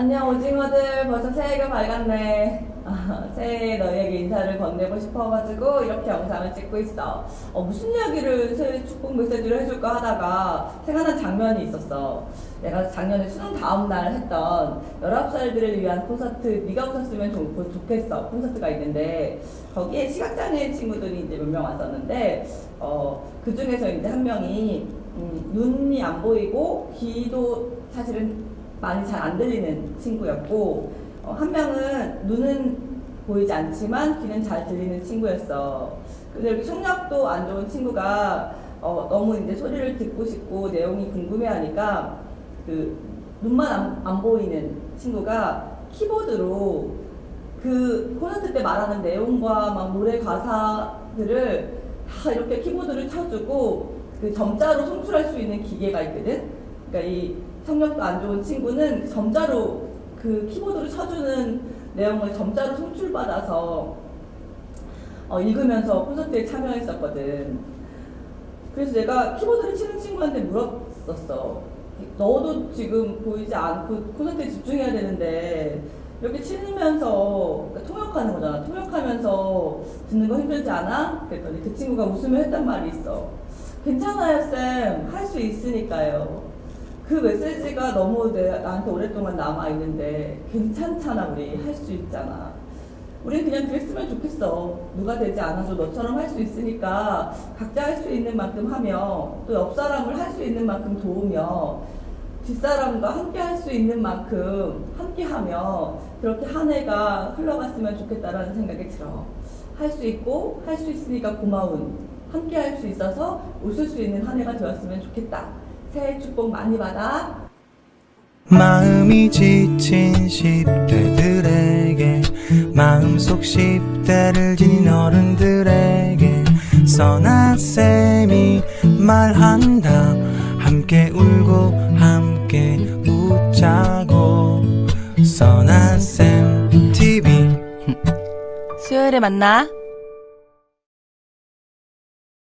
안녕 오징어들. 벌써 새해가 밝았네. 아, 새해에 너희에게 인사를 건네고 싶어가지고 이렇게 영상을 찍고 있어. 어, 무슨 이야기를 새해 축복 메시지를 해줄까 하다가 생각난 장면이 있었어. 내가 작년에 수능 다음날 했던 19살들을 위한 콘서트 네가 웃었으면 좋, 좋겠어 콘서트가 있는데 거기에 시각장애인 친구들이 이제 몇 명 왔었는데 어, 그 중에서 이제 한 명이 음, 눈이 안 보이고 귀도 사실은 많이 잘 안 들리는 친구였고 어, 한 명은 눈은 보이지 않지만 귀는 잘 들리는 친구였어. 근데 여기 청력도 안 좋은 친구가 어, 너무 이제 소리를 듣고 싶고 내용이 궁금해하니까 그 눈만 안, 안 보이는 친구가 키보드로 그 콘서트 때 말하는 내용과 막 노래 가사들을 다 이렇게 키보드를 쳐주고 그 점자로 송출할 수 있는 기계가 있거든. 그러니까 이 청력도 안 좋은 친구는 점자로 그 키보드로 쳐주는 내용을 점자로 송출받아서 어, 읽으면서 콘서트에 참여했었거든. 그래서 내가 키보드를 치는 친구한테 물었었어. 너도 지금 보이지 않고 콘서트에 집중해야 되는데 이렇게 치면서 그러니까 통역하는 거잖아. 통역하면서 듣는 거 힘들지 않아? 그랬더니 그 친구가 웃으며 했단 말이 있어. 괜찮아요, 쌤. 할 수 있으니까요. 그 메시지가 너무 내, 나한테 오랫동안 남아있는데 괜찮잖아, 우리. 할 수 있잖아. 우리 그냥 그랬으면 좋겠어. 누가 되지 않아도 너처럼 할 수 있으니까 각자 할 수 있는 만큼 하며 또 옆 사람을 할 수 있는 만큼 도우며 뒷사람과 함께 할 수 있는 만큼 함께 하며 그렇게 한 해가 흘러갔으면 좋겠다라는 생각이 들어. 할 수 있고 할 수 있으니까 고마운 함께 할 수 있어서 웃을 수 있는 한 해가 되었으면 좋겠다. 새해 축복 많이 받아. 마음이 지친 10대들에게 마음속 10대를 지닌 어른들에게 선한 쌤이 말한다 함께 울고 함께 웃자고 선한 쌤 TV 수요일에 만나.